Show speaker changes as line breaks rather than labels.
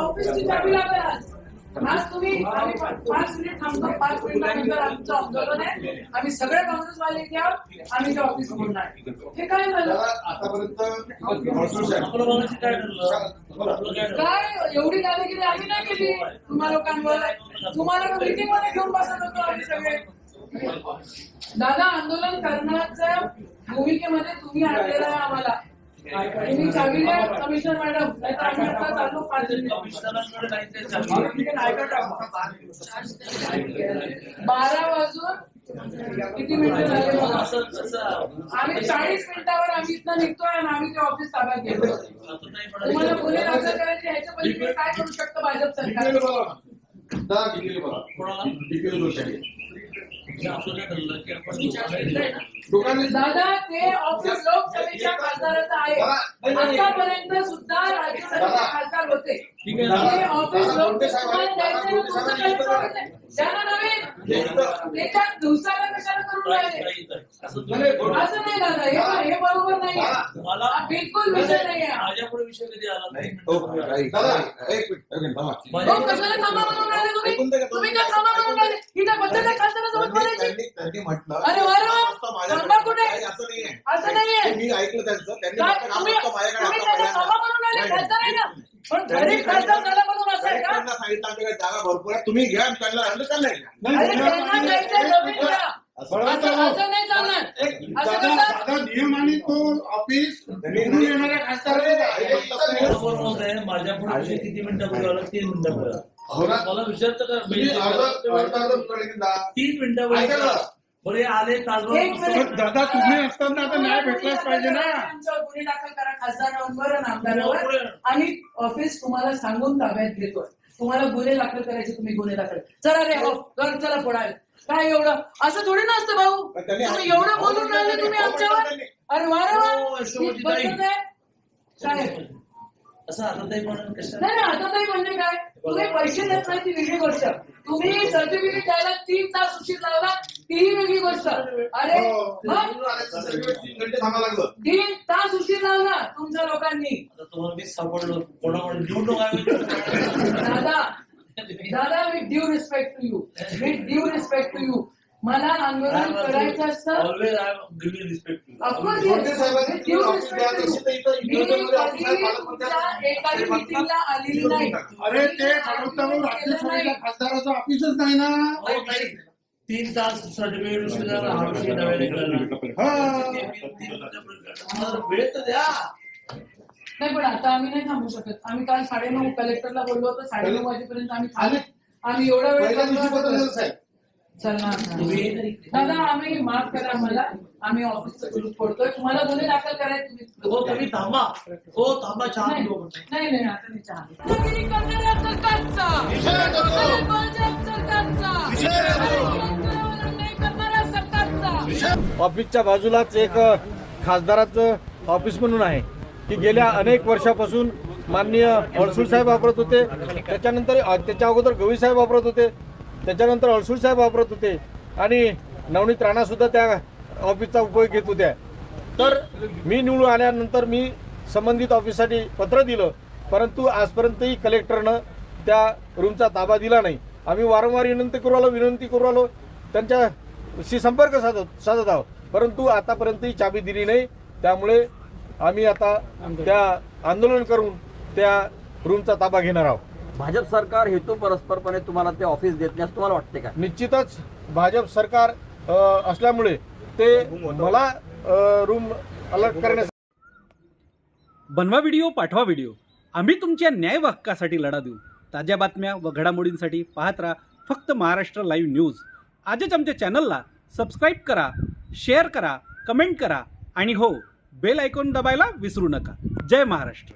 ऑफिसची आम्ही पाच मिनिट थांबतो पाच मिनिटानंतर आमचं आम्ही सगळे काँग्रेसवाले घ्या आम्ही ते ऑफिस बोलणार हे काय झालं
काय
एवढी दादागिरी आम्ही नाही केली तुम्हा लोकांवर तुम्हाला मिटिंगमध्ये घेऊन बसत होतो आम्ही सगळे दादा आंदोलन करण्याच्या भूमिकेमध्ये तुम्ही आणलेला आम्हाला. तुम्ही कमिशनर मॅडम. आम्ही आता
कमिशनरांकडे.
बारा वाजून किती मिनिटं झाले आम्ही चाळीस मिनिटावर आम्ही इथनं निघतोय आणि आम्ही ते ऑफिस ताब्यात घेतो तुम्हाला
पण
गुन्हे दाखल करायचे ह्याच्या पलीकडे काय करू शकतं भाजप सरकार.
दादा,
ते ऑफिस लोकसभेच्या खासदाराचं आहे. आतापर्यंत सुद्धा राज्यसभेचे खासदार होते. ते ऑफिस नवीन. दिवसाला कशाला करून राहिले.
असं
नाही,
दादा. हे हे बरोबर नाही
मला
बिलकुल विषय नाही
माझ्यापुढे विषय कधी आला नाही?
हो,
कशाला थांबा म्हणून राहिले तुम्ही? थांबा म्हणून राहिले?
त्यांनी- म्हटलं
अरे वा रे वा.
वाजता माझ्याकडे
थांबा कुठे?
असं नाहीये
असं नाहीये.
ते मी ऐकलं त्यांचं त्यांनी
काय
म्हटलं,
तुम्ही
वाजता माझ्याकडे
तुम्ही
आता
त्याला थांबा म्हणून राहिले
नाही,
खासदार आहे ना पण
त्यांनी-
गरीब खासदार झाला म्हणून असं आहे का
त्यांना सांगितलं आमच्याकडे जागा भरपूर आहे तुम्ही घ्या आणि त्यांना आणलं त्यांना घ्या.
अरे त्यांना द्यायचं जमीन द्या.
असं-
नाही चालणार असं
दादा
कसं
दादा नियम आणि तो ऑफिस निवडून येणाऱ्या
आहे माझ्यापुढे विषय किती मिनिटापूर्वी आला तीन मिनिटापूर्वी आला.
हो ना?
मला विचारतं का?
द्या.
तीन
ना.
बरं हे आले
मिनिट.
दादा तुम्ही असताना आता न्याय भेटलाच पाहिजे ना.
गुन्हे दाखल करा खासदारांवर आमदारांवर. आणि ऑफिस तुम्हाला सांगून ताब्यात घेतोय. तुम्हाला गुन्हे दाखल करायचे तुम्ही गुन्हे दाखल चला रे हो चल चला पुढे काय एवढं? असं थोडी नसतं भाऊ.
पण त्यांनी-
तुम्ही एवढं बोलून राहिले तुम्ही आमच्यावर. अरे वा रे वा.
हो, यशोमती
ही
ताई.
पद्धत आहे. काय?
असं आता ताई म्हणून कसं
नाही नाही, आता काही म्हणजे काय? तुम्ही पैसे देत नाही ती वेगळी गोष्ट. तुम्ही सर्टिफिकेट द्यायला तीन तास उशीर लावला तीही वेगळी गोष्ट. अरे
हो, तीन
तास उशीर लावला तुमच्या लोकांनी.
आता तुम्हाला मी सापडलो कोणाकडे निवडणूक
दादा दादा with due respect to you with due respect to you मला आंदोलन करायचं असतं.
Always I am giving respect to
of course मिटिंगला आलेली नाही.
अरे ते खासदाराचं ऑफिसच नाही ना?
हो तीन तास सर्टिफिकेट उशीर नव्याने वेळ तर द्या.
नाही पण आता आम्ही नाही थांबू शकत. आम्ही काल साडेनऊ कलेक्टरला बोललो होतो साडेनऊ वाजेपर्यंत आम्ही थांबू आम्ही एवढा वेळ दादा आम्ही माफ करा मला. आम्ही ऑफिसचं ग्रुप फोडतोय. तुम्हाला गुन्हे दाखल करायचे
हो तुम्ही थांबा. हो थांबा चहा
नाही. नाही नाही, आता मी चहा
ऑफिसच्या बाजूलाच एक खासदाराचं ऑफिस म्हणून आहे. की गेल्या अनेक वर्षापासून माननीय अडसूळ साहेब वापरत होते. त्याच्यानंतर त्याच्या अगोदर गवई साहेब वापरत होते. त्याच्यानंतर अडसूळ साहेब वापरत होते. आणि नवनीत राणा सुद्धा त्या ऑफिसचा उपयोग घेत होत्या. तर मी निवडून आल्यानंतर मी संबंधित ऑफिससाठी पत्र दिलं. परंतु आजपर्यंतही कलेक्टरनं त्या रूमचा ताबा दिला नाही. आम्ही वारंवार विनंती करू आलो विनंती करू आलो. त्यांच्याशी संपर्क साधत साधत आहोत. परंतु आतापर्यंतही चाबी दिली नाही. त्यामुळे आम्ही आता त्या आंदोलन करून त्या रूमचा ताबा घेणार आहोत.
भाजप सरकार हेतू परस्परपणे तुम्हाला ते ऑफिस देत नाही असं तुम्हाला वाटते का?
निश्चितच भाजप सरकार असल्यामुळे ते मला रूम अलर्ट करण्यास
बनवा व्हिडिओ पाठवा व्हिडिओ आम्ही तुमच्या न्याय हक्कासाठी लढा देऊ. ताज्या बातम्या व घडामोडींसाठी पाहत राहा फक्त महाराष्ट्र लाईव्ह न्यूज आजच आमच्या चॅनलला सबस्क्राईब करा शेअर करा कमेंट करा आणि हो बेल आयकॉन दबायला विसरू नका. जय महाराष्ट्र.